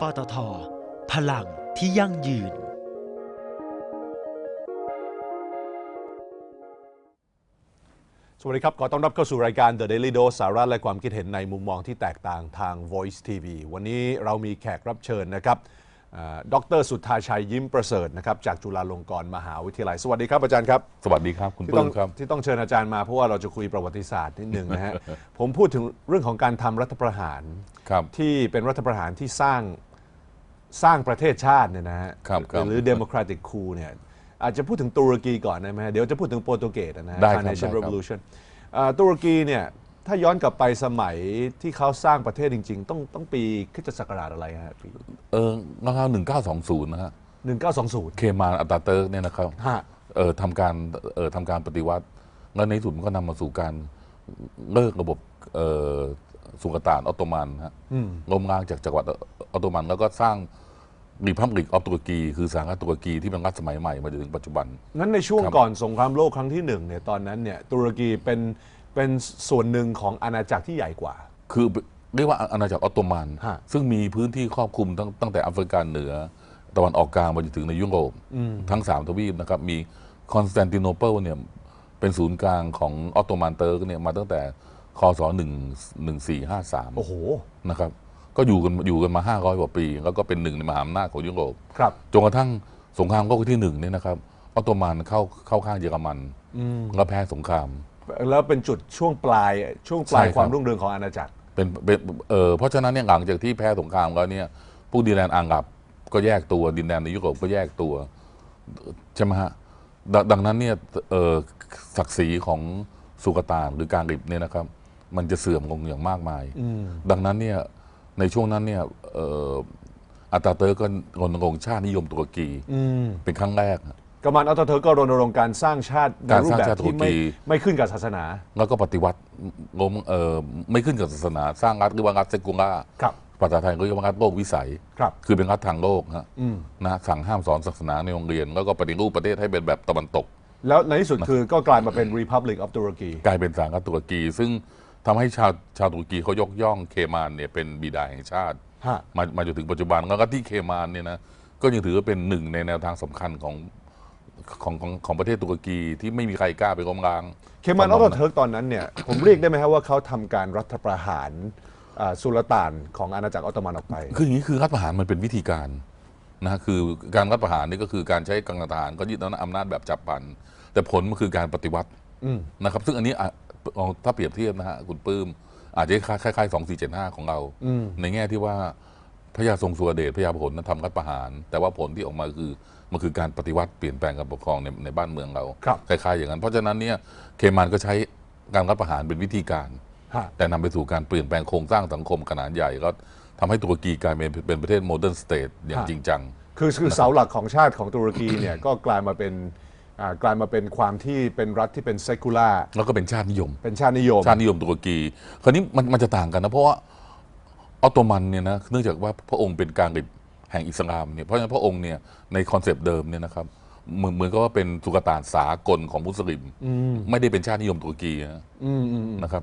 ปตท พลังที่ยั่งยืน สวัสดีครับ ขอต้อนรับเข้าสู่รายการ The Daily Dose สาระและความคิดเห็นในมุมมองที่แตกต่างทาง Voice TV วันนี้เรามีแขกรับเชิญนะครับอ่าดรสุทธาชัยยิ้มประเสริฐนะครับจากจุฬาลงกรณ์มหาวิทยาลัย สวัสดีครับอาจารย์ครับ สวัสดีครับคุณที่ปื้ต้องมครับที่ต้องเชิญอาจารย์มาเพราะว่าเราจะคุยประวัติศาสตร์นิดหนึ่งนะฮะ ผมพูดถึงเรื่องของการทำรัฐประหาร ครับ ที่เป็นรัฐประหารที่สร้าง สร้างประเทศชาติเนี่ยนะฮะครับครับหรือ democratic coup เนี่ยอาจจะพูดถึงตุรกีก่อนได้ไหมฮะเดี๋ยวจะพูดถึงโปรตุเกสนะฮะ ได้ครับ Carnation ได้ครับ Revolution อ่าตุรกีเนี่ยถ้าย้อนกลับไปสมัยที่เขาสร้างประเทศจริง ๆ ต้องต้องปีคริสตศักราชอะไรฮะปีเออนะครับหนึ่งเก้าสองศูนย์นะฮะ 1920 เคมานอัตตาเติร์กเนี่ยนะครับฮะ เออทำการเออทำการปฏิวัติ แล้วในที่สุดมันก็นำมาสู่การเลิกระบบเออสุลต่านออตโตมันฮะล้มล้างจากจักรวรรดิออตโตมัน แล้วก็สร้าง รีพับลิกออฟตุรกีคือสหรัฐตุรกีที่เป็นรัฐสมัยใหม่มาจนถึงปัจจุบัน งั้นในช่วงครับ ก่อนสงครามโลกครั้งที่หนึ่งเนี่ยตอนนั้นเนี่ยตุรกีเป็นเป็นส่วนหนึ่งของอาณาจักรที่ใหญ่กว่า คือเรียกว่าอาณาจักรออตโตมัน ฮะ ซึ่งมีพื้นที่ครอบคลุมตั้งตั้งแต่แอฟริกาเหนือ ตะวันออกกลางมาจนถึงในยุโรปทั้งสามทวีปนะครับ มีคอนสแตนติโนเปิลเนี่ยเป็นศูนย์กลางของออตโตมันเติร์กเนี่ยมาตั้งแต่คศ1 1453 โอ้โห นะครับ ก็อยู่กันอยู่กันมา 500 กว่าปี แล้วก็เป็นหนึ่งในมหาอำนาจของยุโรปครับ จนกระทั่งสงครามโลกครั้งที่หนึ่งเนี่ยนะครับออตโตมันเข้าเข้าข้างเยอรมันแล้วแพ้สงคราม แล้วเป็นจุดช่วงปลายช่วงปลายใช่ครับ ความรุ่งเรืองของอาณาจักร เป็นเป็นเออเพราะฉะนั้นเนี่ยหลังจากที่แพ้สงครามแล้วเนี่ยพวกดินแดนอาหรับก็แยกตัวดินแดนในยุโรปก็แยกตัวใช่ไหมฮะดดังนั้นเนี่ยเออศักดิ์ศรีของสุกตานหรือการริบเนี่ยนะครับ มันจะเสื่อมลงอย่างมากมาย ดังนั้นเนี่ย ในช่วงนั้นเนี่ยเอ่ออาตาเตอร์ก็รณรงค์ชาตินิยมตุรกีเป็นครั้งแรกกำมันอัลตเทอร์ก็รณรงค์การสร้างชาติในการรูปสร้างแบบชาติที่ไม่ตุรกีไม่ขึ้นกับศาสนา แล้วก็ปฏิวัติล้มเอ่อไม่ขึ้นกับศาสนา สร้างรัฐหรือว่ารัฐเซกุล่าครับภาษาไทยก็เรียกว่ารัฐโลกวิสัยครับคือเป็นรัฐทางโลกฮะนะสั่งห้ามสอนศาสนาในโรงเรียน แล้วก็ปฏิรูปประเทศให้เป็นแบบตะวันตก แล้วในที่สุดคือก็กลายมาเป็น Republic of Turkey กลายเป็นสาธารณรัฐตุรกี ซึ่ง ทำให้ชาวชาวตุรกีเขายกย่องเคมานเนี่ยเป็นบิดาแห่งชาติ ฮะ มามาจนถึงปัจจุบันแล้วก็ที่เคมานเนี่ยนะก็ยังถือว่าเป็นหนึ่งในแนวทางสำคัญของของของของประเทศตุรกีที่ไม่มีใครกล้าไปล้มล้างเคมันอัลตเทอร์ตอนนั้นเนี่ย ผมเรียกได้ไหมครับว่าเขาทำการรัฐประหารอ่าสุลต่านของอาณาจักรออตโตมันออกไป คืออย่างนี้คือรัฐประหารมันเป็นวิธีการนะฮะคือการรัฐประหารนี่ก็คือการใช้กำลังทหารก็ยึดอำนาจแบบจับพัน แต่ผลมันคือการปฏิวัตินะครับ ซึ่งอันนี้อะ เอาถ้าเปรียบเทียบนะฮะคุณปื้ม อาจจะคล้ายๆสองสี่เจ็ดห้าของเรา ในแง่ที่ว่าพระยาทรงสุรเดชพระยาพหลนั้นทำรัฐประหาร แต่ว่าผลที่ออกมาคือมันคือการปฏิวัติเปลี่ยนแปลงการปกครองในในบ้านเมืองเราครับคล้ายๆอย่างนั้น เพราะฉะนั้นเนี่ยเคมานก็ใช้การรัฐประหารเป็นวิธีการฮะแต่นำไปสู่การเปลี่ยนแปลงโครงสร้างสังคมขนาดใหญ่ก็ทำให้ตุรกีกลายเป็นเป็นประเทศโมเดิร์นสเตทอย่างฮะจริงจัง คือคือเสาหลักของชาติของตุรกีเนี่ยก็กลายมาเป็น อ่ากลายมาเป็นความที่เป็นรัฐที่เป็นเซคูล่าแล้วก็เป็นชาตินิยม เป็นชาตินิยม ชาตินิยมตุรกี คราวนี้มันมันจะต่างกันนะเพราะว่าออตโตมันเนี่ยนะเนื่องจากว่าพระองค์เป็นการริบแห่งอิสลามเนี่ยเพราะฉะนั้นพระองค์เนี่ยในคอนเซปต์เดิมเนี่ยนะครับเหมือนเหมือนกับว่าเป็นสุกตานสากลของมุสลิม ไม่ได้เป็นชาตินิยมตุรกีนะนะครับ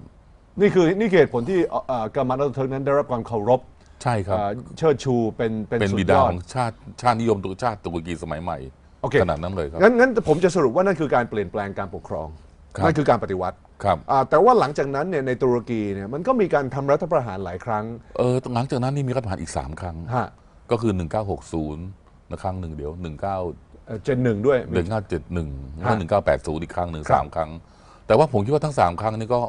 นี่คือนี่คือเหตุผลที่เอ่อกามันอัลเทอร์นั้นได้รับความเคารพใช่ครับอ่าเชิดชูเป็นเป็นเป็นสุบิดดายอด ของชาติชาตินิยมตุรชาติตุรกีสมัยใหม่ โอเคขนาดนั้นเลยครับ งั้นงั้นผมจะสรุปว่านั่นคือการเปลี่ยนแปลงการปกครองครับนั่นคือการปฏิวัติครับอ่าแต่ว่าหลังจากนั้นเนี่ยในตุรกีเนี่ยมันก็มีการทำรัฐประหารหลายครั้งเออหลังจากนั้นนี่มีรัฐประหารอีก 3 ครั้ง ฮะก็คือ 1960นะครั้งหนึ่งเดี๋ยว 19 เอ่อเจนหนึ่งด้วย 1971แล้วฮะ1980 อีกครั้งหนึ่งครับสามครั้ง แต่ว่าผมคิดว่าทั้ง 3 ครั้งนี้ก็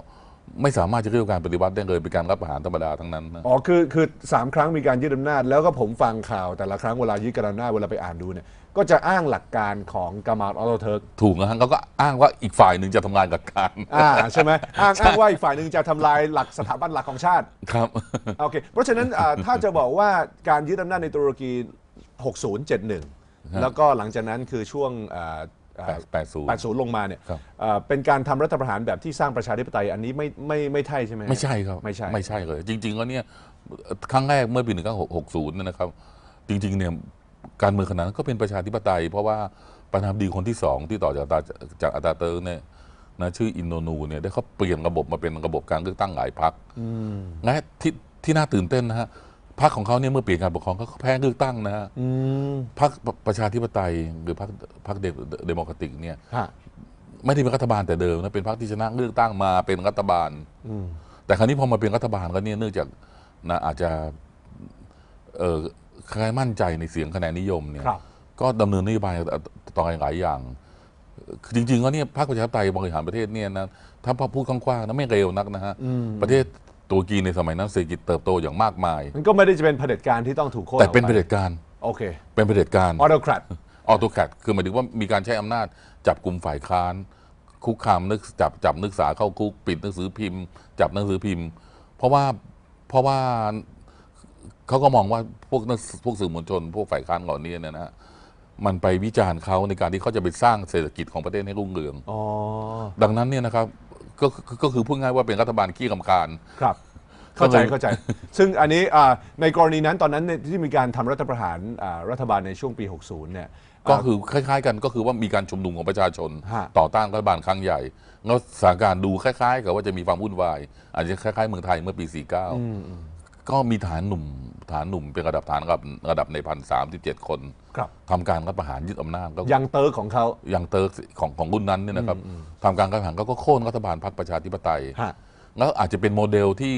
ไม่สามารถจะเรียกว่าการปฏิวัติได้เลยเป็นการรับประหารธรรมดาทั้งนั้นนะ อ๋อคือคือสามครั้งมีการยึดอำนาจ แล้วก็ผมฟังข่าวแต่ละครั้งเวลายึดอำนาจเวลาไปอ่านดูเนี่ยก็จะอ้างหลักการของกามาลอัลเทิร์กถูกนะฮะเขาก็อ้างว่าอีกฝ่ายหนึ่งจะทำลายหลักการอ่าใช่ไหมอ้างอ้างว่าอีกฝ่ายหนึ่งจะทำลายหลักสถาบันหลักของชาติ ครับ โอเค เพราะฉะนั้นอ่าถ้าจะบอกว่าการยึดอำนาจในตุรกี 6071 แล้วก็หลังจากนั้นคือช่วงอ่าอ่า 80 80 ลงมาเนี่ยครับอ่าเป็นการทำรัฐประหารแบบที่สร้างประชาธิปไตยอันนี้ไม่ไม่ไม่ใช่ใช่ไหมไม่ใช่ครับไม่ใช่ ไม่ใช่เลย จริงๆแล้วเนี่ยครั้งแรกเมื่อปี 1960เนยนะครับ จริง ๆ เนี่ยการเมืองขนาดนั้นก็เป็นประชาธิปไตย เพราะว่าประธานาธิบดีคนที่สองที่ต่อจากอาตาจากอาตาเติร์กเนี่ยนะชื่ออินโนนูเนี่ยได้เขาเปลี่ยนระบบมาเป็นระบบการเลือกตั้งหลายพรรคและที่ที่น่าตื่นเต้นนะฮะ พรรคของเขาเนี่ยเมื่อเปลี่ยนการปกครองเขาก็แพ้เลือกตั้งนะฮะอืมพรรคประชาธิปไตยหรือพรรคพรรคเดเดโมแครติกเนี่ยฮะไม่ได้เป็นรัฐบาลแต่เดิมนะเป็นพรรคที่ชนะเลือกตั้งมาเป็นรัฐบาล อืมแต่คราวนี้พอมาเป็นรัฐบาลแล้วเนี่ยเนื่องจากนะอาจจะเออคล้ายมั่นใจในเสียงคะแนนนิยมเนี่ย ครับ ก็ดำเนินนโยบายต่อหลายอย่างคือจริงๆแล้วเนี่ยพรรคประชาธิปไตยบริหารประเทศเนี่ยนะถ้าพอพูดกว้างๆนะไม่เร็วนักนะฮะอืมประเทศ ตุรกีในสมัยนั้นเศรษฐกิจเติบโตอย่างมากมาย มันก็ไม่ได้จะเป็นเผด็จการที่ต้องถูกโค่นแต่เป็นออกเผได็จการโอเค เป็นเผด็จการออโตแครตออโตแครคือหมายถึงว่ามีการใช้อำนาจจับกลุ่มฝ่ายค้าน คุกคามนึกจับจับนักศึกษาเข้าคุกปิดหนังสือพิมพ์ จับหนังสือพิมพ์ เพราะว่าเพราะว่าเขาก็มองว่าพวกนักพวกสื่อมวลชน พวกฝ่ายค้านเหล่านี้เนี่ยนะฮะมันไปวิจารณ์เขาในการที่เขาจะไปสร้างเศรษฐกิจของประเทศให้รุ่งเรือง อ๋อ ดังนั้นเนี่ยนะครับ ก็ก็ก็คือพูดง่ายว่าเป็นรัฐบาลขี้กำคาญครับ เข้าใจก็เลยเข้าใจ ซึ่งอันนี้อ่าในกรณีนั้นตอนนั้นเนี่ยที่มีการทำรัฐประหารอ่ารัฐบาลในช่วงปี 60 เนี่ย ก็คือคล้าย ๆ กันก็คือว่ามีการชุมนุมของประชาชน ฮะ ต่อต้านรัฐบาลครั้งใหญ่แล้วสถานการณ์ดูคล้าย ๆ กับว่าจะมีความวุ่นวายอาจจะคล้ายๆเมืองไทยเมื่อปี 49 ก็มีฐานหนุ่มฐานหนุ่มเป็นระดับฐานระดับระดับในพันสามสิบเจ็ดคนครับทำการรัฐประหารยึดอำนาจก็ยังเติร์กของเขายังเติร์กของของรุ่นนั้นเนี่ยนะครับทำการรัฐประหารก็ก็โค่นรัฐบาลพรรคประชาธิปไตยฮะแล้วอาจจะเป็นโมเดลที่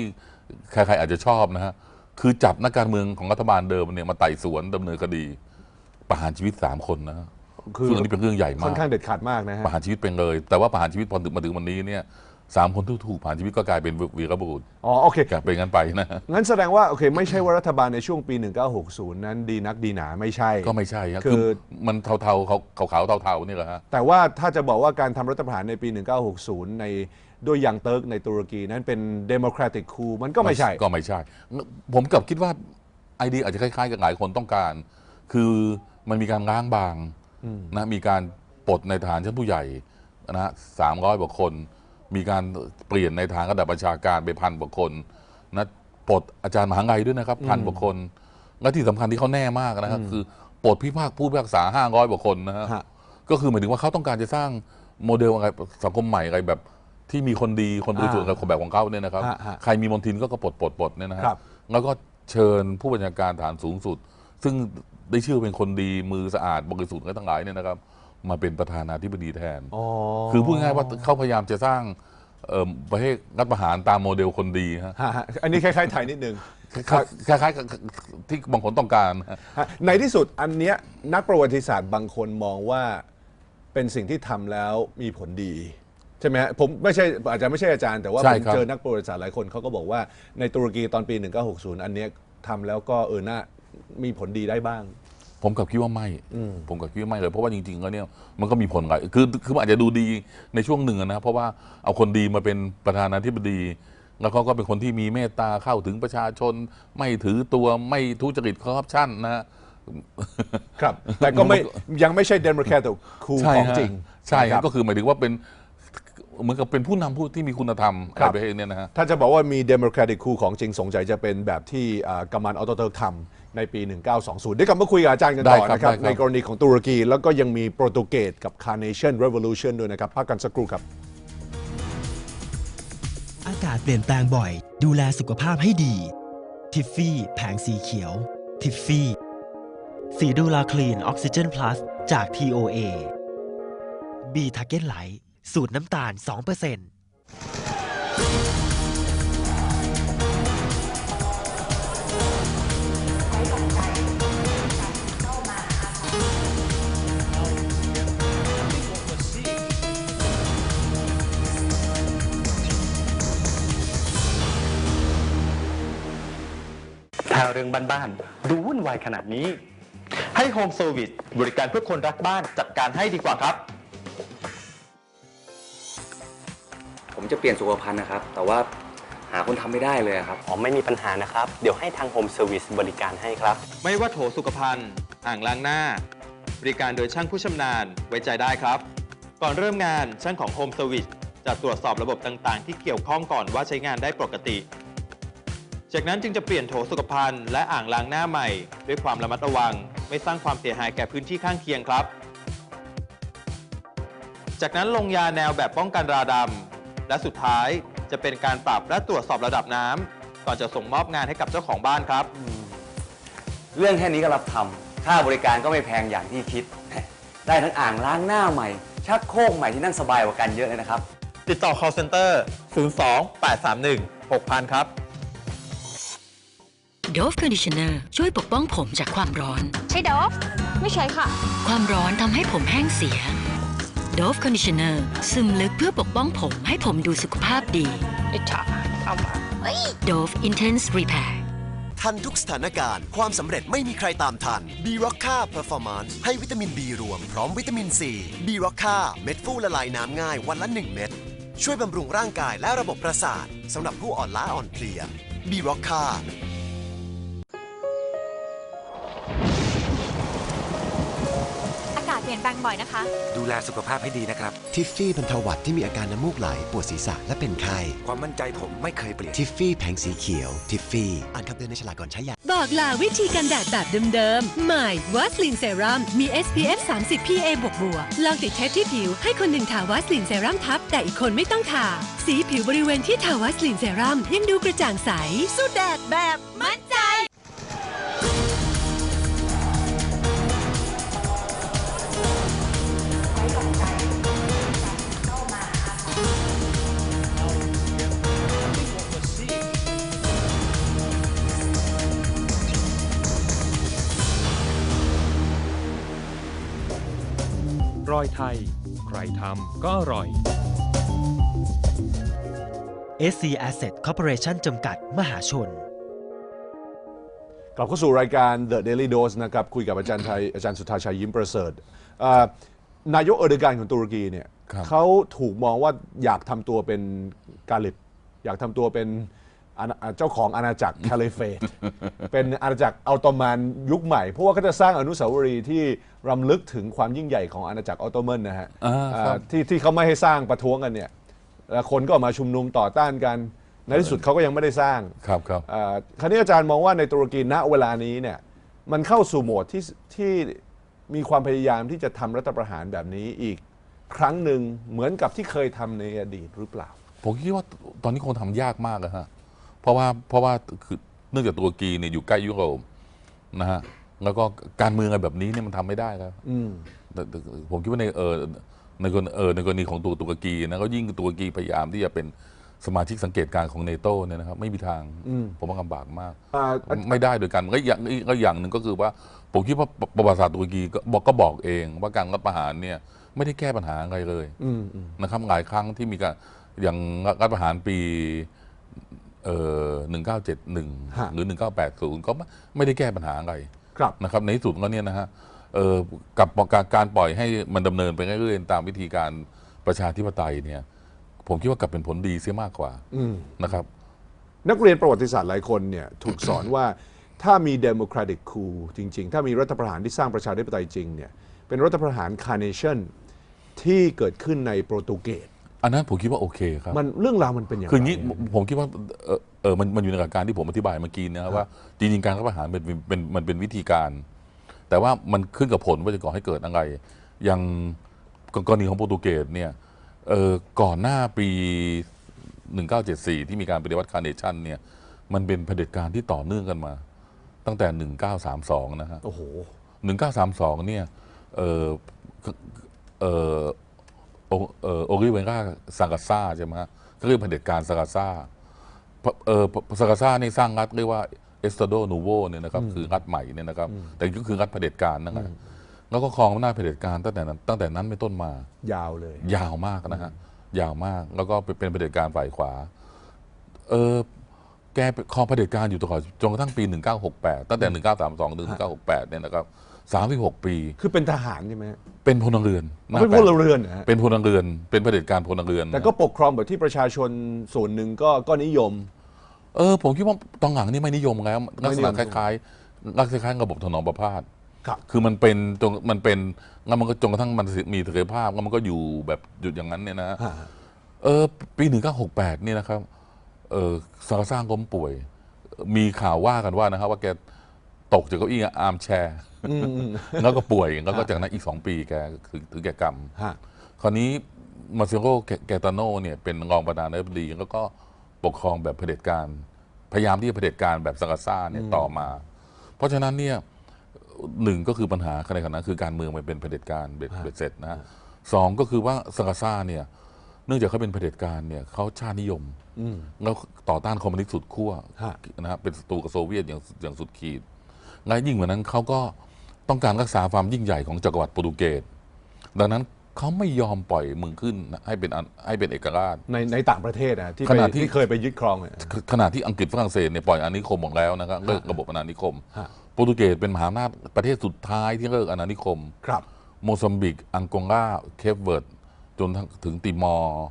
ใครๆอาจจะชอบนะฮะคือจับนักการเมืองของรัฐบาลเดิมเนี่ยมาไต่สวนดำเนินคดีประหารชีวิต3คนนะฮะคือซึ่งอันนี้เป็นเรื่องใหญ่ค่มาอนกข้างเด็ดขาดมากนะฮะประหารชีวิตเป็นเลย แต่ว่าประหารชีวิตพอถึงมาถึงวันนี้เนี่ย สามคนที่ถูกประหารชีวิตก็กลายเป็นวีรบุรุษอ๋อโอเคกลายเป็นงั้นไปนะฮะงั้นแสดงว่าโอเคไม่ใช่ว่ารัฐบาลในช่วงปี 1960 นั้นดีนักดีหนาไม่ใช่ ก็ไม่ใช่ครับคือคือมันเทาๆเขาขาวๆเทาๆนี่แหละฮะแต่ว่าถ้าจะบอกว่าการทำรัฐประหารในปี 1960 ในด้วยยังเติร์กในตุรกีนั้นเป็น democratic coup มันก็ไม่ใช่ก็ไม่ใช่ ผมกลับคิดว่าไอเดียอาจจะคล้ายๆ กับหลายคนต้องการ คือมันมีการล้างบางนะมีการปลดในฐานชั้นผู้ใหญ่นะฮะสามร้อยกว่าคน มีการเปลี่ยนในทางระดับประชาการไปพันกว่าคนนะปลดอาจารย์มหาลัยด้วยนะครับพันกว่าคน และที่สำคัญที่เขาแน่มากนะครับ คือปลดพิพากษาผู้พิพากษาห้าร้อยกว่าคนนะฮะฮะก็คือหมายถึงว่าเขาต้องการจะสร้างโมเดลอะไรสังคมใหม่อะไรแบบที่มีคนดีคนบริสุทธิ์อะไรแบบของเขาเนี่ยนะครับฮะฮะใครมีมนทินก็ก็ปลดปลดปลดเนี่ยนะฮะครับแล้วก็เชิญผู้บัญชาการฐานสูงสุด ซึ่งได้ชื่อเป็นคนดีมือสะอาดบริสุทธิ์และทั้งหลายเนี่ยนะครับ มาเป็นประธานาธิบดีแทน อ๋อ คือพูดง่ายๆว่าเขาพยายามจะสร้างเอิ่มประเทศรัฐประหารตามโมเดลคนดีฮะฮะฮะอันนี้คล้ายๆไทยนิดนึงคล้ายๆกับที่บางคนต้องการฮะ ฮะในที่สุดอันเนี้ยนักประวัติศาสตร์บางคนมองว่าเป็นสิ่งที่ทำแล้วมีผลดี ใช่ไหมฮะผมไม่ใช่อาจจะไม่ใช่อาจารย์แต่ว่าใช่ผมครับ เจอนักประวัติศาสตร์หลายคนเขาก็บอกว่าในตุรกีตอนปี 1960 อันเนี้ยทำแล้วก็เออน่ามีผลดีได้บ้าง ผมกับคิดว่าไม่ ผมกับคิดว่าไม่เลย เพราะว่าจริงๆแล้วเนี่ยมันก็มีผลหลายคือคือมันอาจจะดูดีในช่วงหนึ่งอะนะ เพราะว่าเอาคนดีมาเป็นประธานาธิบดี แล้วเขาก็เป็นคนที่มีเมตตาเข้าถึงประชาชน ไม่ถือตัวไม่ทุจริตคอร์รัปชันนะฮะครับ แต่ก็ไม่ยังไม่ใช่เดโมแครตคูของฮะจริง ใช่คนะรับก็คือหมายถึงว่าเป็นเหมือนกับเป็นผู้นำผู้ที่มีคุณธรรมครัอะบไรประเภทเนี้ยนะฮะ ถ้าจะบอกว่ามีเดโมแครติกคูของจริงสงสัยจะเป็นแบบที่อ่ากำมันออโตเติร์กทำ ในปี 1920 เดี๋ยวกลับมาคุยกับอาจารย์กันต่อได้ครับนะครับ ได้ครับ ในกรณีของตุรกี แล้วก็ยังมีโปรตุเกสกับ Carnation Revolution ด้วยนะครับพักกันสักครู่ครับ อากาศเปลี่ยนแปลงบ่อย ดูแลสุขภาพให้ดี ทิฟฟี่ แผงสีเขียว ทิฟฟี่ สีดูลาคลีนออกซิเจน plus จาก TOA B Target Light สูตรน้ำตาล 2% เรื่องบ้านๆดูวุ่นวายขนาดนี้ ให้ Home Service บริการเพื่อคนรักบ้านจัดการให้ดีกว่าครับ ผมจะเปลี่ยนสุขภัณฑ์นะครับ แต่ว่าหาคนทำไม่ได้เลยอะครับ อ๋อไม่มีปัญหานะครับ เดี๋ยวให้ทาง Home Service บริการให้ครับ ไม่ว่าโถสุขภัณฑ์อ่างล้างหน้า บริการโดยช่างผู้ชำนาญไว้ใจได้ครับ ก่อนเริ่มงานช่างของ Home Service จะตรวจสอบระบบต่างๆ ที่เกี่ยวข้องก่อนว่าใช้งานได้ปกติ จากนั้นจึงจะเปลี่ยนโถสุขภัณฑ์และอ่างล้างหน้าใหม่ ด้วยความระมัดระวัง ไม่สร้างความเสียหายแก่พื้นที่ข้างเคียงครับ จากนั้นลงยาแนวแบบป้องกันราดำและสุดท้ายจะเป็นการปรับและตรวจสอบระดับน้ำก่อนจะส่งมอบงานให้กับเจ้าของบ้านครับ เรื่องแค่นี้ก็รับทำค่าบริการก็ไม่แพงอย่างที่คิด ได้ทั้งอ่างล้างหน้าใหม่ ชักโครกใหม่ที่นั่งสบายกว่ากันเยอะเลยนะครับ ติดต่อ call center 02 831 6000 ครับ Dove Conditioner ช่วยปกป้องผมจากความร้อน ใช่ดอฟไม่ใช่ค่ะ ความร้อนทำให้ผมแห้งเสีย Dove Conditioner ซึมลึกเพื่อปกป้องผมให้ผมดูสุขภาพดีอิจฉาเอามา Dove Intense Repair ทันทุกสถานการณ์ ความสำเร็จไม่มีใครตามทัน b r o c k a Performance ให้วิตามิน B รวมพร้อมวิตามิน C b r o c k a เม็ดฟูละลายน้ำง่ายวันละ 1 เม็ดช่วยบำรุงร่างกายและระบบประสาทสำหรับผู้อ่อนล้าอ่อนเพลีย b r o c k a ลี่ยนแปลงบ่อยนะคะ ดูแลสุขภาพให้ดีนะครับ ทิฟฟี่บรรเทาหวัดที่มีอาการน้ำมูกไหล ปวดศีรษะและเป็นไข้ ความมั่นใจผมไม่เคยเปลี่ยน ทิฟฟี่แผงสีเขียว ทิฟฟี่ อ่านคำเตือนในฉลากก่อนใช้ยา บอกลาวิธีกันแดดแบบเดิมๆ ใหม่วัสลินเซรั่มมี SPF 30 PA บวกบวกลองติดเทสที่ผิว ให้คนหนึ่งทาวัสลินเซรั่มทับ แต่อีกคนไม่ต้องทา สีผิวบริเวณที่ทาวัสลินเซรั่มยังดูกระจ่างใสสู้แดดแบบมั่น รอยไทย ใครทำก็อร่อย SC Asset Corporation จำกัดมหาชน กลับเข้าสู่รายการ The Daily Dose นะครับ คุยกับอาจารย์ไทยอาจารย์สุทธาชัยยิ้มประเสริฐอ่านายกเออร์โดกานของตุรกีเนี่ยครับ เขาถูกมองว่าอยากทำตัวเป็นกาลิบอยากทำตัวเป็น อาณาเจ้าของอาณาจักรคาลิเฟต เป็นอาณาจักรอัตโตมันยุคใหม่ เพราะว่าเขาจะสร้างอนุสาวรีย์ที่รำลึกถึงความยิ่งใหญ่ของอาณาจักรออตโตมันนะฮะอ่าครับ อ่าที่ที่เขาไม่ให้สร้างประท้วงกันเนี่ยแล้วคนก็ออกมาชุมนุมต่อต้านกัน ในที่สุดเขาก็ยังไม่ได้สร้าง ครับครับอ่าคราวนี้อาจารย์มองว่าในตุรกีณเวลานี้เนี่ยมันเข้าสู่โหมดที่ที่มีความพยายามที่จะทำรัฐประหารแบบนี้อีกครั้งหนึ่งเหมือนกับที่เคยทำในอดีตหรือเปล่า ผมคิดว่าตอนนี้คงทำยากมากอะฮะเพ ราะว่าเพราะว่าคือเนื่องจากตุรกีเนี่ยอยู่ใกล้ยุโรปนะฮะแล้วก็การเมืองอะไรแบบนี้เนี่ยมันทำไม่ได้ครับอืมแต่แต่ผมคิดว่าในเออในกรณีเออในกรณีของตัวตุรกีนะก็ยิ่งตุรกีพยายามที่จะเป็นสมาชิกสังเกตการณ์ของเนโตเนี่ยนะครับ ไม่มีทางอืมผมว่าลำบากมากอ่าไม่ได้โดยกันก็อย่างก็อย่างหนึ่งก็คือว่า ผมคิดว่าประวัติศาสตร์ตุรกีก็บอกก็บอกเอง ว่าการรัฐประหารเนี่ยไม่ได้แก้ปัญหาอะไรเลยอืมอืมนะครับหลายครั้งที่มีการอย่างรัฐประหารปี เอ่อหนึ่งเก้าเจ็ดหนึ่งหรือหนึ่งเก้าแปดศูนย์ก็ไม่ไม่ได้แก้ปัญหาอะไรครับนะครับในที่สุดก็เนี่ยนะฮะเอ่อกับการการปล่อยให้มันดำเนินไปเรื่อยๆตามวิธีการประชาธิปไตยเนี่ยผมคิดว่ากลับเป็นผลดีเสียมากกว่าอืมนะครับ นักเรียนประวัติศาสตร์หลายคนเนี่ยถูกสอนว่าถ้ามี democratic coup จริง ๆ ถ้ามีรัฐประหารที่สร้างประชาธิปไตยจริงเนี่ยเป็นรัฐประหาร carnation ที่เกิดขึ้นในโปรตุเกส อันนั้นผมคิดว่าโอเคครับ มันเรื่องราวมันเป็นอย่างไร คืออย่างนี้ผมคิดว่าเออเออมันมันอยู่ในหลักการที่ผมอธิบายเมื่อกี้นะครับว่าจริงๆการรัฐประหารเป็นเป็นมันเป็นวิธีการ แต่ว่ามันขึ้นกับผลว่าจะก่อให้เกิดอะไรอย่างกรณีของโปรตุเกสเนี่ยเออก่อนหน้าปี 1974 ที่มีการปฏิวัติคาร์เนชันเนี่ยมันเป็นเผด็จการที่ต่อเนื่องกันมา ตั้งแต่ 1932 นะฮะโอ้โห1932 เนี่ยเออเออ โอเออโอริเวนกาซากาซาใช่ไหมฮะก็คือเผด็จการซากาซาเออซากาซานี่สร้างรัฐเรียกว่าเอสตาโดนูโวเนี่ยนะครับคือรัฐใหม่เนี่ยนะครับ แต่ก็คือรัฐเผด็จการนะครับแล้วก็ครองอำนาจเผด็จการตั้งแต่นั้นตั้งแต่นั้นเป็นต้นมา ยาวเลย ยาวมากนะฮะยาวมากแล้วก็เป็นเผด็จการฝ่ายขวา เออแกครองเผด็จการอยู่ตลอดจนกระทั่งปี 1968 ตั้งแต่ 1932 ถึง 1968 เนี่ยนะครับ 36 ปี คือเป็นทหารใช่ไหมฮะเป็นพลเรือนเป็นพลเรือนนะฮะเป็นพลเรือน เป็นเผด็จการพลเรือน แต่ก็ปกครองแบบที่ประชาชนส่วนหนึ่งก็ก็นิยม เออผมคิดว่าตอนหลังนี่ไม่นิยมแล้วลักษณะไม่นิยมคล้ายๆลักษณะคล้ายๆระบบถนอมประพาสครับ คือมันเป็นจนมันเป็นแล้วมันก็จนกระทั่งมันมีศักยภาพแล้วมันก็อยู่แบบหยุดอย่างนั้นเนี่ยนะฮะเออปี1968เนี่ยนะครับ เออสารสร้างล้มป่วย มีข่าวว่ากันว่านะครับว่าแกตกจากเก้าอี้อาร์มแชร์อืมอืม แล้วก็ป่วยแล้วก็จากนั้นอีก2ปีแกถึงถึงแกกรรม ฮะ คราวนี้มาซิโรแกตาโนเนี่ยเป็นรองประธานาธิบดีแล้วก็ปกครองแบบเผด็จการ พยายามที่จะเผด็จการแบบซากาซ่าเนี่ยต่อมา เพราะฉะนั้นเนี่ยหนึ่งก็คือปัญหาในขณะคือการเมืองมันเป็นเผด็จการเบ็ดเบ็ดเสร็จนะฮะสองก็คือว่าสกาซ่าเนี่ยเนื่องจากเขาเป็นเผด็จการเนี่ยเขาชาตินิยมอืมแล้วต่อต้านคอมมิวนิสต์สุดขั้วฮะ นะฮะเป็นศัตรูกับโซเวียตอย่างอย่างสุดขีดและยิ่งกว่านั้นเขาก็ ต้องการรักษาความยิ่งใหญ่ของจักรวรรดิโปรตุเกสดังนั้นเขาไม่ยอมปล่อยเมืองขึ้นให้เป็นอันให้เป็นเอกราชในในต่างประเทศนะที่ขไปณะที่ที่เคยไปยึดครองเนี่ยขณะที่อังกฤษฝรั่งเศสเนี่ยปล่อยอาณานิคมหมดแล้วนะครับเลิกระบบอาณานิคมฮะโปรตุเกสเป็นมหาอำนาจประเทศสุดท้ายที่เลิกอาณานิคมครับโมซัมบิก อังโกลาเคปเวิร์ดจนถึงติมอร์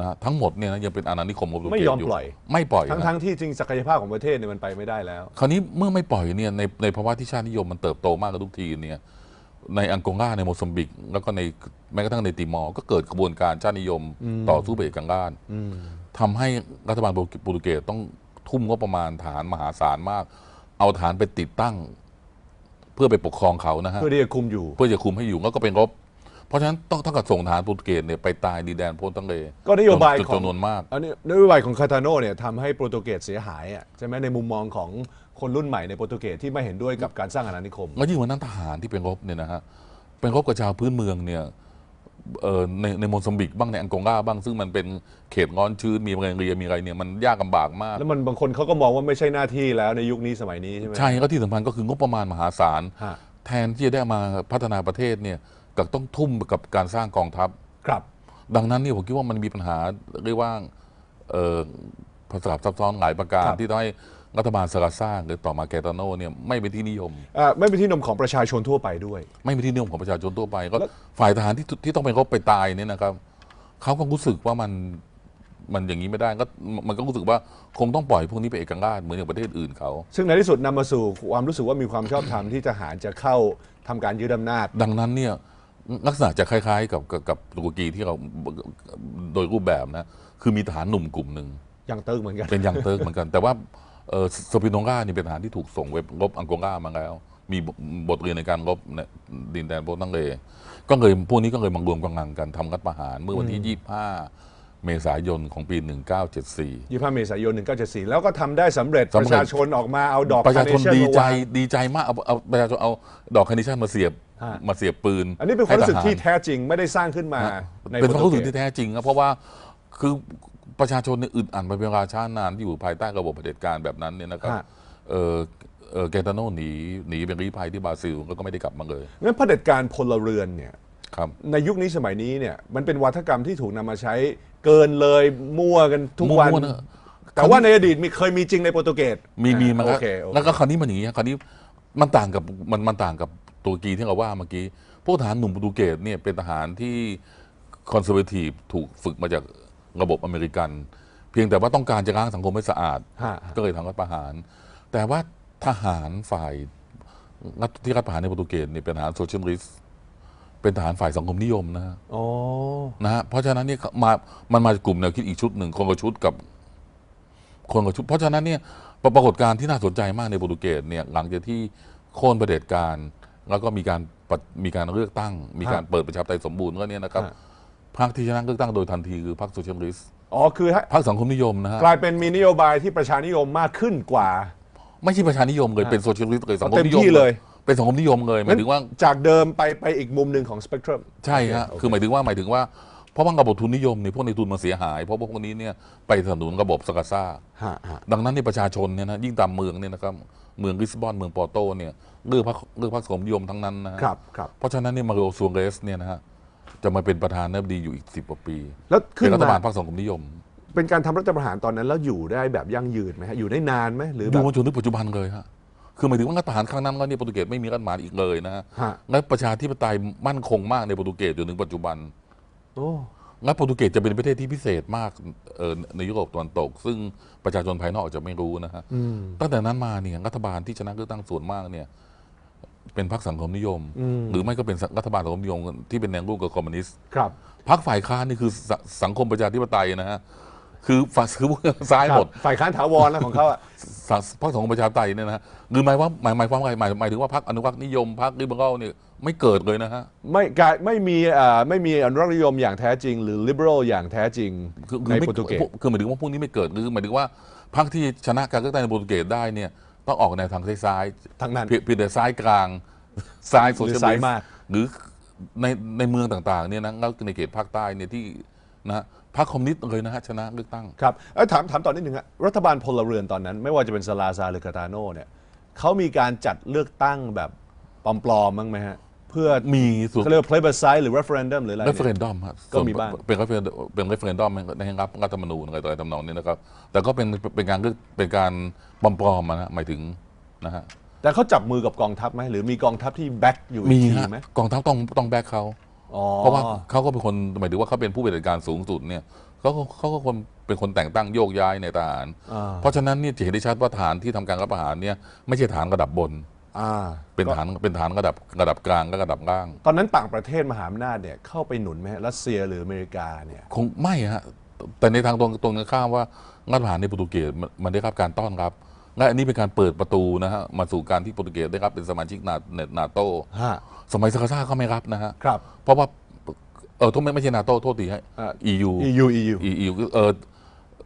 นะทั้งหมดเนี่ยนะยังเป็นอาณานิคมของโปรตุเกสไม่ยอมปล่อย ไม่ปล่อยทั้งนะทั้งที่จริงศักยภาพของประเทศเนี่ยมันไปไม่ได้แล้ว คราวนี้เมื่อไม่ปล่อยเนี่ยในในภาวะที่ชาตินิยมมันเติบโตมากขึ้นทุกทีเนี่ยในอังโกลาในโมซัมบิก แล้วก็ในแม้กระทั่งในติมอร์ก็เกิดกระบวนการชาตินิยมอืมต่อสู้เบรกันราชอืมทำให้รัฐบาลโปรตุเกสต้องทุ่มงบประมาณฐานมหาศาลมาก เอาฐานไปติดตั้ง เพื่อไปปกครองเขานะฮะ เพื่อที่จะคุมอยู่ เพื่อจะคุมให้อยู่แล้วก็เป็นรบ เพราะฉะนั้นต้องต้องกับส่งฐานโปรตุเกสเนี่ยไปตายดีแดนโพ้นตั้งเลก็นโยบายจนของจำนวนมากอันนี้นโยบายของคาตาโนเนี่ยทำให้โปรตุเกสเสียหายอะใช่ไหมในมุมมองของคนรุ่นใหม่ในโปรตุเกสที่ไม่เห็นด้วยกับการสร้างอาณานิคมแล้วยิ่งกว่านั้นทหารที่เป็นรบเนี่ยนะฮะเป็นรบกับชาวพื้นเมืองเนี่ยเอ่อในในโมซัมบิกบ้างในอังโกลาบ้างซึ่งมันเป็นเขตร้อนชื้นมีมาเรียมีอะไรเนี่ยมันยากลำบากมาก แล้วมันบางคนเขาก็มองว่าไม่ใช่หน้าที่แล้วในยุคนี้สมัยนี้ใช่ไหมใช่ก็ที่สำคัญก็คืองบประมาณมหาศาลฮะแทนที่จะได้มาพัฒนาประเทศเนี่ย กลับต้องทุ่มกับการสร้างกองทัพ ครับ ดังนั้นเนี่ยผมคิดว่ามันมีปัญหาเรียกว่าเอ่อผสลับซับซ้อนหลายประการครับที่ทำให้รัฐบาลสลาซ่าหรือต่อมาแกตาโนเนี่ยไม่เป็นที่นิยมอ่าไม่เป็นที่นิยมของประชาชนทั่วไปด้วย ไม่เป็นที่นิยมของประชาชนทั่วไปก็ฝ่ายทหารที่ที่ต้องไปรบไปตายเนี่ยนะครับเขาก็รู้สึกว่ามันมันอย่างนี้ไม่ได้ก็มันก็รู้สึกว่าคงต้องปล่อยพวกนี้ไปเอกราชเหมือนอย่างประเทศอื่นเขาซึ่งในที่สุดนำมาสู่ความรู้สึกว่ามีความชอบธรรมที่ทหารจะเข้าทำการยึดอำนาจ ดังนั้นเนี่ย ลักษณะจะคล้ายๆ กับกับกับตุรกีที่เราโดยรูปแบบนะ คือมีทหารหนุ่มกลุ่มหนึ่งยังเติร์กเหมือนกันเป็นยังเติร์กเหมือนกัน แต่ว่าเอ่อสปิโนกานี่เป็นทหารที่ถูกส่งไปรบอังโกลามาแล้ว มีบทเรียนในการรบในดินแดนโบตังเลก็เลยพวกนี้ก็เลยมารวมกำลังกันทำรัฐประหารเมื่อวันที่ 25เมษายนของปี 1974 25 เมษายน 1974 แล้วก็ทำได้สำเร็จสำปเร็จระชาชนออกมาเอาดอกประชาชนคร์เนดีชั่ใจมาวางดีใจมากเอาเอาประชาชนเอาดอกคาร์เนชั่นมาเสียบฮะ มาเสียบปืน อันนี้เป็นความรู้สึกให้ทหที่แท้จริงไม่ได้สร้างขึ้นมานะในเป็นความรู้สึกโปที่เกสแท้จริงครับเพราะว่าคือประชาชนเนี่ยอึดอัดไปเป็นเวลาช้านานที่อยู่ภายใต้ระบบเผด็จการแบบนั้นเนี่ยนะครับฮะเออเออแกตาโนหนีหนีเป็นรีภัยที่บราซิลแล้วก็ไม่ได้กลับมาเลยงั้นเผด็จการพลเรือนเนี่ยครับในยุคนี้สมัยนี้เนี่ยมันเป็นวัฒกรรมที่ถูกนำมาใช้เกินเลยมั่วกันทุกวันมั่วๆนะแต่ว่าในอดีตมีเคยมีจริงในโปรตุเกสมีมีมาโอแล้วเคโอเคแล้วก็คราวนี้มันอย่างนี้คราวนี้มันต่างกับมันมันต่างกับ ตุรกีที่เราว่าเมื่อกี้ พวกทหารหนุ่มโปรตุเกสเนี่ยเป็นทหารที่คอนเซอร์เวทีฟถูกฝึกมาจากระบบอเมริกัน เพียงแต่ว่าต้องการจะล้างสังคมให้สะอาด ฮะ ก็เลยทำรัฐประหาร แต่ว่าทหารฝ่ายรัฐที่รัฐประหารในโปรตุเกสเนี่ยเป็นทหารโซเชียลิสต์เป็นทหารฝ่ายสังคมนิยมนะฮะ อ๋อ นะฮะเพราะฉะนั้นเนี่ยมามันมาจากกลุ่มแนวคิดอีกชุดหนึ่งคนละชุดกับคนละชุด เพราะฉะนั้นเนี่ยปรปรากฏการณ์ที่น่าสนใจมากในโปรตุเกสเนี่ยหลังจากที่โค่นประเผด็จการ แล้วก็มีการปะมีการเลือกตั้ง มีการเปิดประชาธิปไตยสมบูรณ์ก็เนี่ยนะครับฮะ พรรคที่ชนะเลือกตั้งโดยทันทีคือพรรคโซเชียลิสต์อ๋อคือให้พรรคสังคมนิยมนะฮะกลายเป็นมีนโยบายที่ประชานิยมมากขึ้นกว่า ไม่ใช่ประชานิยมเลยฮะเป็นโซเชียลิสต์เลยสังคมเต็มนิยมที่เลย เป็นสังคมนิยมเลยหมายถึงว่า จากเดิมไปไปอีกมุมหนึ่งของสเปกตรัม ใช่ฮะ คือหมายถึงว่าหมายถึงว่า เพราะว่าระบบทุนนิยมเนี่ยพวกในทุนมาเสียหาย เพราะพวกนี้เนี่ยไปสนับสนุนระบบสกาซ่า ฮะฮะดังนั้นในยประชาชนเนี่ยนะยิ่งตามเมืองเนี่ยนะครับเมืองลิสบอนเมืองปอร์โตเนี่ยเลือกพรรคเลือกพรรคสังคมนิยมทั้งนั้นนะฮะครับครับ เพราะฉะนั้นเนี่ยมาริโอซัวเรสเนี่ยนะฮะจะมาเป็นประธานาธิบดีอยู่อีกสิบกว่าปีแล้วขึ้เป็นนรัฐมาบาลพรรคสังคมนิยม เป็นการทำรัฐประหารตอนนั้นแล้วอยู่ได้แบบยั่งยืนไหมฮะอยู่ได้นานไหมหรืออแบยู่บมาจนถึงปัจจุบันเลยฮะ คือหมายถึงว่ารัฐประหารครั้งนั้นแล้วเนี่ยโปรตุเกสไม่มีรัฐประหารอีกเลยนะฮะ ฮะและประชาธิปไตยมั่นคงมากในโปรตุเกสจนถึงปัจจุบัน โอ้และโปรตุเกสจะเป็นประเทศที่พิเศษมากเอ่อในยุโรปตะวันตก ซึ่งประชาชนภายนอกอาจจะไม่รู้นะฮะอืม ตั้งแต่นั้นมาเนี่ยรัฐบาลที่ชนะเลือกตั้งส่วนมากเนี่ยเป็นพรรคสังคมนิยม อืม หรือไม่ก็เป็นรัฐบาลสังคมนิยมที่เป็นแนวร่วมกับคอมมิวนิสต์ ครับ พรรคฝ่ายค้านนี่คือสสังคมประชาธิปไตยนะฮะ คือฝ่ายคือพวกซ้ายหมดครับฝ่ายค้านถาวรนะของเขาอะสพรรคสังคมประชาธิปไตยเนี่ยนะฮะหรือหมายว่าหมายหมายความว่าไงหมายหมายถึงว่าพรรคอนุรักษ์นิยมพรรคลิเบอรัลเนี่ยไม่เกิดเลยนะฮะ ไม่กลายไม่มีอ่าไม่มีอนุรักษ์นิยมอย่างแท้จริง หรือ liberal อย่างแท้จริงคือในไม่โปรตุเกสคือหมายถึงว่าพวกนี้ไม่เกิดคือหมายถึงว่าพรรคที่ชนะการเลือกตั้งในโปรตุเกสได้เนี่ยต้องออกแนวทางซ้ายๆทางนั้นเพียเพียงแต่ซ้ายกลางซ้ายโซหรืเชีอยซ้ายลิสมาก หรือในในเมืองต่างๆเนี่ยนะแล้วในเขตภาคใต้เนี่ยที่นะ พรรคคอมมิวนิสต์เลยนะฮะชนะเลือกตั้ง ครับเอ้ยถามถามต่อนิดนึงฮะรัฐบาลพลเรือนตอนนั้น ไม่ว่าจะเป็นซาลาซาหรือกาตาโนเนี่ยเขามีการจัดเลือกตั้งแบบปลอมๆมั้งไหมฮะ เพื่อมีส่วน เขาเรียกว่า plebiscite หรือ referendum หรืออะไรเรฟเฟรนดอมครับก็มีบ้าง เป็นเรฟเฟรนเป็นเรฟเฟรนดอมนะครับรัฐธรรมนูญอะไรต่ออะไรทำนองนี้นะครับ แต่ก็เป็นเป็นการเลือกเป็นการปลอมๆนะฮะหมายถึงนะฮะแต่เขาจับมือกับกองทัพไหมหรือมีกองทัพที่แบ็กอยู่อีมีกทีฮะไหม กองทัพต้องต้องแบ็คเขา อ๋อ เพราะว่าเขาก็เป็นคนหมายถึงว่าเขาเป็นผู้ปฏิบัติการสูงสุดเนี่ยเขาก็เขาก็คนเป็นคนแต่งตั้งโยกย้ายในทหาร อ่า เพราะฉะนั้นเนี่ยจะเห็นได้ชัดว่าฐานที่ทำการรับประหารเนี่ยไม่ใช่ฐานระดับบน อ่า เป็นฐานเป็นฐานระดับระดับกลางและระดับล่าง ตอนนั้นต่างประเทศมหาอำนาจเนี่ยเข้าไปหนุนไหมฮะรัสเซียหรืออเมริกาเนี่ย คงไม่ฮะแต่ในทางตรงตรงกันข้ามว่ารัฐประหารในโปรตุเกสมันมันได้รับการต้อนรับ และอันนี้เป็นการเปิดประตูนะฮะมาสู่การที่โปรตุเกสได้รับเป็นสมาชิกนาเนนาโตฮะสมัยซาคาซ่าก็ไม่รับนะฮะครับ เพราะว่าเออโทษไม่ไม่ใช่นาโตโทษทีฮะ อ่า EU EU EU EU เออ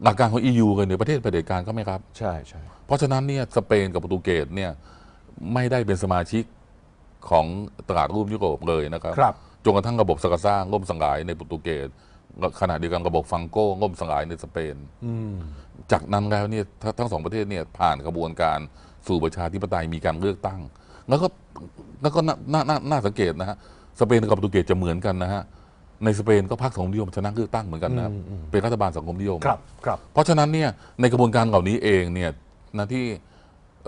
หลักการของ EU กันเนี่ยประเทศเผด็จการก็ไม่รับ ใช่ใช่เพราะฉะนั้นเนี่ยสเปนกับโปรตุเกสเนี่ยไม่ได้เป็นสมาชิกของตลาดร่วมยุโรปเลยนะครับ ครับ จนกระทั่งระบบสกาซ่าล่มสลายในโปรตุเกสขณะเดียวกันระบบฟังโก้ล่มสลายในสเปนอืม จากนั้นแล้วเนี่ยทั้งทั้งสองประเทศเนี่ยผ่านกระบวนการสู่ประชาธิปไตยมีการเลือกตั้ง แล้วก็แล้วก็น่าน่าน่าน่าสังเกตนะฮะสเปนกับโปรตุเกสจะเหมือนกันนะฮะในสเปนก็พรรคสังคมนิยมชนะเลือกตั้งเหมือนกันนะครับอืมอืมเป็นรัฐบาลสังคมนิยมครับครับ เพราะฉะนั้นเนี่ยในกระบวนการเหล่านี้เองเนี่ยนะที่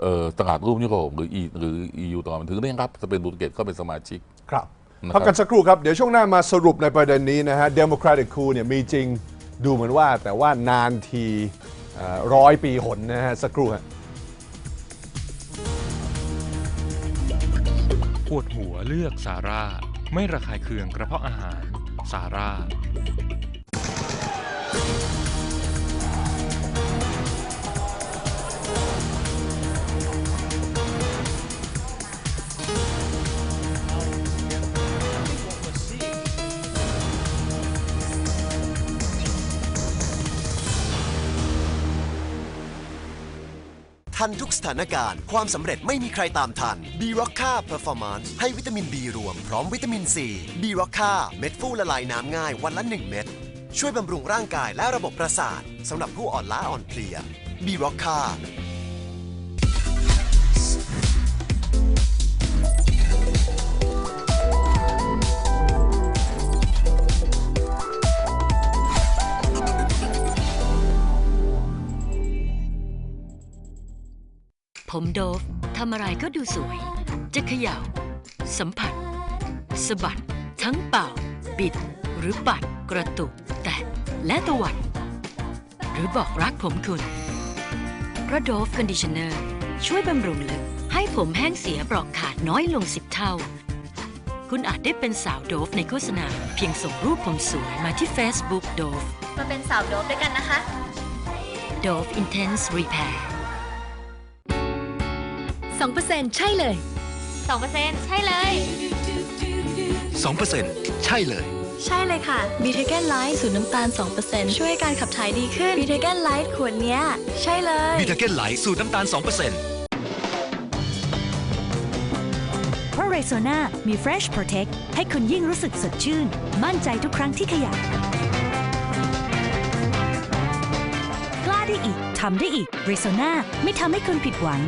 เอ่อตลาดร่วมยุโรปหรือ E หรือ EU ตอนมันถึงได้รับสเปนโปรตุเกสก็เป็นสมาชิกครับนะครับพักกันสักครู่ครับ เดี๋ยวช่วงหน้ามาสรุปในประเด็นนี้นะฮะ Democratic Coup เนี่ยมีจริงดูเหมือนว่าแต่ว่านานทีเอ่อ ร้อยปีหนนะฮะสักครู่ฮะปวดหัวเลือกซาร่า ไม่ระคายเคืองกระเพาะอาหารซาร่า ทันทุกสถานการณ์ ความสำเร็จไม่มีใครตามทัน b r o c k a Performance ให้วิตามิน B รวมพร้อมวิตามิน C b r o c k a เม็ดฟูละลายน้ำง่ายวันละ 1 เม็ดช่วยบำรุงร่างกายและระบบประสาทสำหรับผู้อ่อนล้าอ่อนเพลีย b r o c k a ผมโดฟทำอะไรก็ดูสวย จะเขย่า สัมผัสสะบัด ทั้งเป่า บิด หรือปัด กระตุก แตะ และตวัด หรือบอกรักผมคุณ เพราะโดฟคอนดิชเนอร์ช่วยบำรุงลึก ให้ผมแห้งเสียเปราะขาดน้อยลงสิบเท่า คุณอาจได้เป็นสาวโดฟในโฆษณา เพียงส่งรูปผมสวยมาที่ Facebook โดฟมาเป็นสาวโดบด้วยกันนะคะโดฟ Intense Repair 2%ใช่เลย 2%ใช่เลย 2%ใช่เลย ใช่เลยค่ะบีเทเกนไลท์สูตรน้ำตาล 2%ช่วยให้การขับถ่ายดีขึ้นบีเทเกนไลท์ขวดเนี้ย ใช่เลยบีทาเก้นไลท์สูตรน้ำตาล 2%เพราะเรโซนามี Fresh Protect ให้คุณยิ่งรู้สึกสดชื่น มั่นใจทุกครั้งที่ขยับกล้าได้อีกทำได้อีกเรโซนาไม่ทำให้คุณผิดหวัง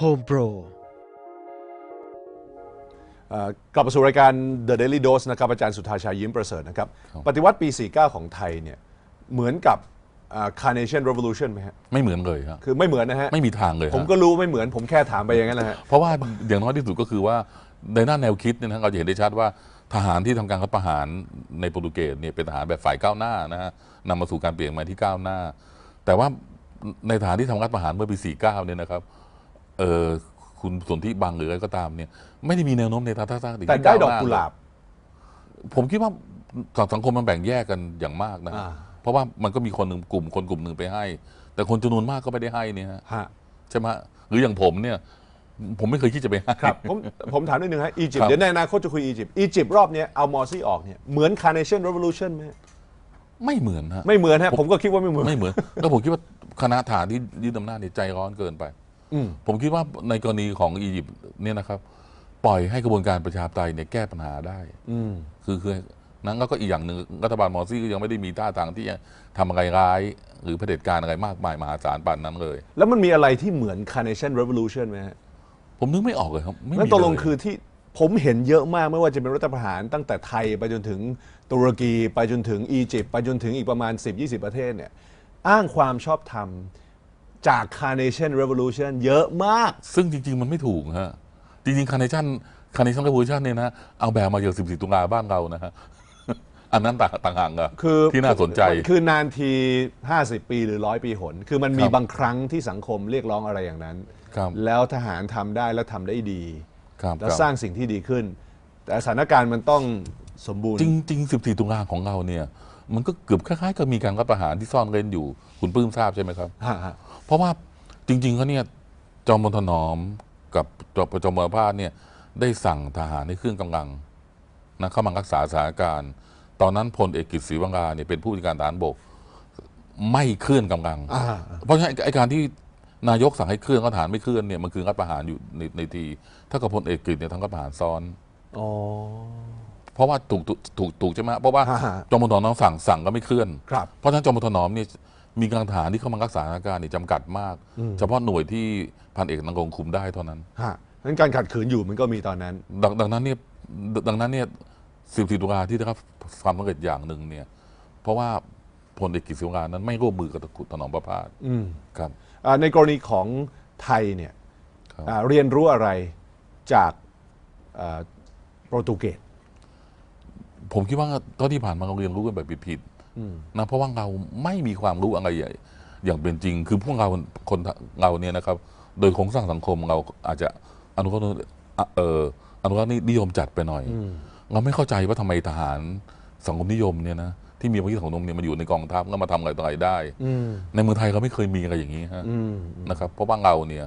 Home Pro เอ่อกลับมาสู่รายการ The Daily Dose นะครับอาจารย์สุทธาชัยยิ้มประเสริฐนะครับ ปฏิวัติปี 49 ของไทยเนี่ยเหมือนกับอ่า Carnation Revolution ไหมฮะไม่เหมือนเลยครับคือไม่เหมือนนะฮะไม่มีทางเลยฮะผมก็รู้ไม่เหมือนผมแค่ถามไปอย่างนั้นนะฮะเพราะว่าอย่างน้อยที่สุดก็คือว่าในด้านแนวคิดเนี่ยนะเราจะเห็นได้ชัดว่าทหารที่ทำการรัฐประหารในโปรตุเกสเนี่ยเป็นทหารแบบฝ่ายก้าวหน้านะฮะนำมาสู่การเปลี่ยนแปลงที่ก้าวหน้า แต่ว่าในฐานที่ทำรัฐประหารเมื่อปี 49 เนี่ยนะครับ เออคุณสนธิบังหรืออะไรก็ตามเนี่ย ไม่ได้มีแนวโน้มในทางทัศนคติแต่ที่ได้วดอกน้กุหลาบ ผมคิดว่าสังคมมันแบ่งแยกกันอย่างมากนะอ่า เพราะว่ามันก็มีคนหนึ่งกลุ่มคนกลุ่มหนึ่งไปให้ แต่คนจำนวนมากก็ไม่ได้ให้เนี่ยฮะฮะใช่ไหมหรืออย่างผมเนี่ย ผมไม่เคยคิดจะไปให้ ครับผมผมถามนิดนึงฮะอียิปครัต์บ เดี๋ยวในอนาคตจะคุยอียิปต์อียิปต์รอบเนี้ยเอามอร์ซี่ออกเนี่ยเหมือน Carnation Revolution ไหมไม่เหมือนฮะ ไม่เหมือนฮะผมก็คิดว่าไม่เหมือน ไม่เหมือน แล้วผมคิดว่าคณะฐานที่ยึดอำนาจเนี่ยใจร้อนเกินไปอืม ผมคิดว่าในกรณีของอียิปต์เนี่ยนะครับ ปล่อยให้กระบวนการประชาธิปไตยเนี่ยแก้ปัญหาได้อืมคือคือนั้นแล้วก็อีกอย่างหนึ่งรัฐบาลมอร์ซี่ก็ยังไม่ได้มีท่าทางที่จะทำอะไรร้าย หรือเผด็จการอะไรมากมายมหาศาลป่านนั้นเลย แล้วมันมีอะไรที่เหมือน Carnation Revolution ไหมฮะผมนึกไม่ออกเลยครับไม่มีนั่นตกลงเยคือที่ผมเห็นเยอะมากไม่ว่าจะเป็นรัฐประหารตั้งแต่ไทยไปจนถึงตุรกีไปจนถึงอียิปต์ไปจนถึงอีกประมาณ 10-20 ประเทศเนี่ยอ้างความชอบธรรม จาก Carnation Revolution เยอะมาก ซึ่งจริง ๆ มันไม่ถูกฮะ จริงๆคาร์เนชั่นคาร์เนชั่นรีวิชั่นเนี่ยนะเอาแบบมาจาก14 ตุลาบ้านเรานะฮะ อันนั้นต่างต่างหากอะคือที่น่าสนใจ คือนานที 50 ปีหรือ100ปีหน คือมันมีครับบางครั้งที่สังคมเรียกร้องอะไรอย่างนั้น ครับ แล้วทหารทำได้แล้วทำได้ดี ครับแล้วครับสร้างสิ่งที่ดีขึ้น แต่สถานการณ์มันต้องสมบูรณ์ จริงๆ14 ตุลาของเราเนี่ย มันก็เกือบคล้ายๆกับมีการรัฐประหารที่ซ่อนเร้นอยู่คุณปลื้มทราบใช่ไหมครับ ฮะฮะเพราะว่าจริงๆเขาเนี่ยจอมพลถนอมกับจอมจอมพลพาสเนี่ยได้สั่งทหารให้เครื่องกำลังนะเข้ามารักษาสถานการณ์ ตอนนั้นพลเอกกิจศรีวังกาเนี่ยเป็นผู้จัดการทหารบกไม่เคลื่อนกำลัง อ่าเพราะฉะนั้นไอ้การที่นายกสั่งให้เคลื่อนก็ฐานไม่เคลื่อนเนี่ยมันคือรัฐประหารอยู่ในในทีถ้ากับพลเอกกฤษเนี่ยทำรัฐประหารซ้อน อ๋อ เพราะว่าถูกถูกถูกถูกใช่ไหมเพราะว่าฮะฮะ จอมพลถนอมสั่งสั่งก็ไม่เคลื่อน ครับ เพราะฉะนั้นจอมพลถนอมเนี่ยมีกำลังทหารที่เข้ามารักษาสถานการณ์เนี่ยจำกัดมาก อืม เฉพาะหน่วยที่พันเอกนังกงคุมได้เท่านั้น ฮะงั้นการขัดขืนอยู่มันก็มีตอนนั้น ดังดังนั้นเนี่ยดังนั้นเนี่ยสิบสี่ตุลาที่ได้รับความสำเร็จอย่างหนึ่งเนี่ยเพราะว่าพลเอกกิจสิวงานนั้นไม่ร่วมมือกับถนอมประพาสอืมครับ อ่าในกรณีของไทยเนี่ยครับ อ่าเรียนรู้อะไรจากอ่าโปรตุเกส ผมคิดว่าเท่าที่ผ่านมาเราเรียนรู้กันแบบผิดอืมๆนะเพราะว่าเราไม่มีความรู้อะไรใหญ่อย่างเป็นจริง คือพวกเราคนเราเนี่ยนะครับ โดยโครงสร้างสังคมเราอาจจะอนุรักษ์อะเอ่ออนุรักษ์นิยมจัดไปหน่อยอืมเราไม่เข้าใจว่าทำไมทหารสังคมนิยมเนี่ยนะที่มีวิธีสังคมนิยมเนี่ยมาอยู่ในกองทัพแล้วมาทำอะไรต่ออะไรได้อืมในเมืองไทยเราไม่เคยมีอะไรอย่างนี้ฮะอืมนะครับเพราะว่าเราเนี่ย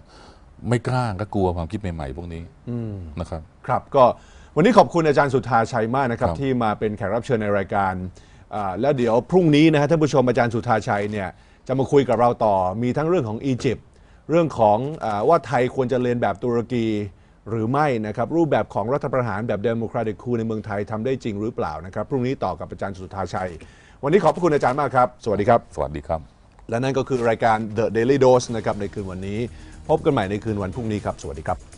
ไม่กล้าก็กลัวความคิดใหม่ๆพวกนี้อืมนะครับ ครับก็ วันนี้ขอบคุณอาจารย์สุธาชัยมากนะครับครับ ที่มาเป็นแขกรับเชิญในรายการอ่าแล้วเดี๋ยวพรุ่งนี้นะฮะท่านผู้ชมอาจารย์สุธาชัยเนี่ยจะมาคุยกับเราต่อมีทั้งเรื่องของอียิปต์เรื่องของอาว่าไทยควรจะเรียนแบบตุรกีหรือไม่นะครับรูปแบบของรัฐประหารแบบเดโมแครติกคูในเมืองไทยทำได้จริงหรือเปล่านะครับพรุ่งนี้ต่อกับอาจารย์สุธาชัย วันนี้ขอบพระคุณอาจารย์มากครับสวัสดีครับ สวัสดีครับ และนั่นก็คือรายการ The Daily Dose นะครับในคืนวันนี้ พบกันใหม่ในคืนวันพรุ่งนี้ครับ สวัสดีครับ